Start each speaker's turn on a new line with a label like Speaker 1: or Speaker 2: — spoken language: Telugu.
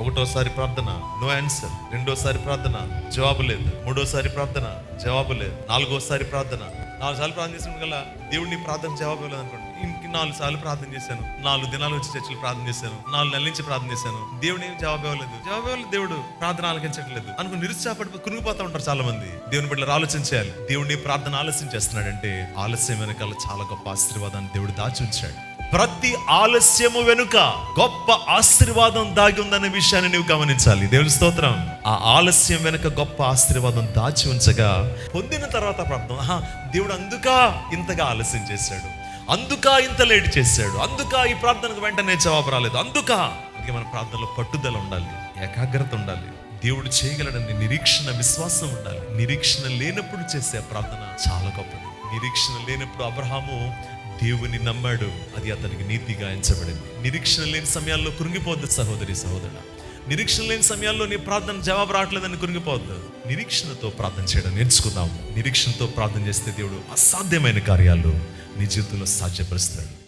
Speaker 1: ఒకటోసారి ప్రార్థన నో ఆన్సర్ రెండోసారి ప్రార్థన జవాబు లేదు. మూడోసారి ప్రార్థన జవాబు లేదు. నాలుగోసారి ప్రార్థన. నాలుగు సార్లు ప్రార్థన చేసిన కల్లా దేవుడిని ప్రార్థన జవాబు లేదు అనుకోండి. ఇంక నాలుగు సార్లు ప్రార్థన చేశాను. నాలుగు దినాలు వచ్చి చర్చలు ప్రార్థన చేశాను. నాలుగు నెలల నుంచి ప్రార్థన చేశాను. దేవుని ఏం జవాబు ఇవ్వలేదు. జవాబు ఇవ్వలేదు దేవుడు ప్రార్థన ఆలకించట్లేదు. అనుకుని నిరుత్సాహపడి కురిగిపోతా ఉంటారు చాలా మంది దేవుని బిడ్డలు ఆలోచించాలి దేవుడిని ప్రార్థన ఆలస్యం చేస్తున్నాడంటే ఆలస్యం వెనకాల చాలా గొప్ప ఆశీర్వాదాన్ని దేవుడు దాచి ఉంచాడు. ప్రతి ఆలస్యము వెనుక గొప్ప ఆశీర్వాదం దాగి ఉందనే విషయాన్ని నువ్వు గమనించాలి. దేవుని స్తోత్రం. ఆ ఆలస్యం వెనుక గొప్ప ఆశీర్వాదం దాచి ఉంచగా పొందిన తర్వాత ప్రార్థన ఆహా, దేవుడు అందుకా ఇంతగా ఆలస్యం చేశాడు. అందుకా ఇంత లేట్ చేశాడు. అందుకా ఈ ప్రార్థనకు వెంటనే జవాబు రాలేదు. అందుకా అందుకే మన ప్రార్థనలో పట్టుదల ఉండాలి ఏకాగ్రత ఉండాలి. దేవుడు చేయగలడని నిరీక్షణ విశ్వాసం ఉండాలి. నిరీక్షణ లేనప్పుడు చేసే ప్రార్థన చాలా గొప్పది. నిరీక్షణ లేనప్పుడు అబ్రహాము దేవుని నమ్మాడు. అది అతనికి నీతిగా ఎంచబడింది. నిరీక్షణ లేని సమయాల్లో కృంగిపోద్దు సహోదరి సహోదరుడు. నిరీక్షణ లేని సమయాల్లో నీ ప్రార్థన జవాబు రావట్లేదని కృంగిపోవద్దు నిరీక్షణతో ప్రార్థన చేయడం నేర్చుకుందాం. నిరీక్షణతో ప్రార్థన చేస్తే దేవుడు అసాధ్యమైన కార్యాలు నీ జీవితంలో సాధ్యపరుస్తాడు.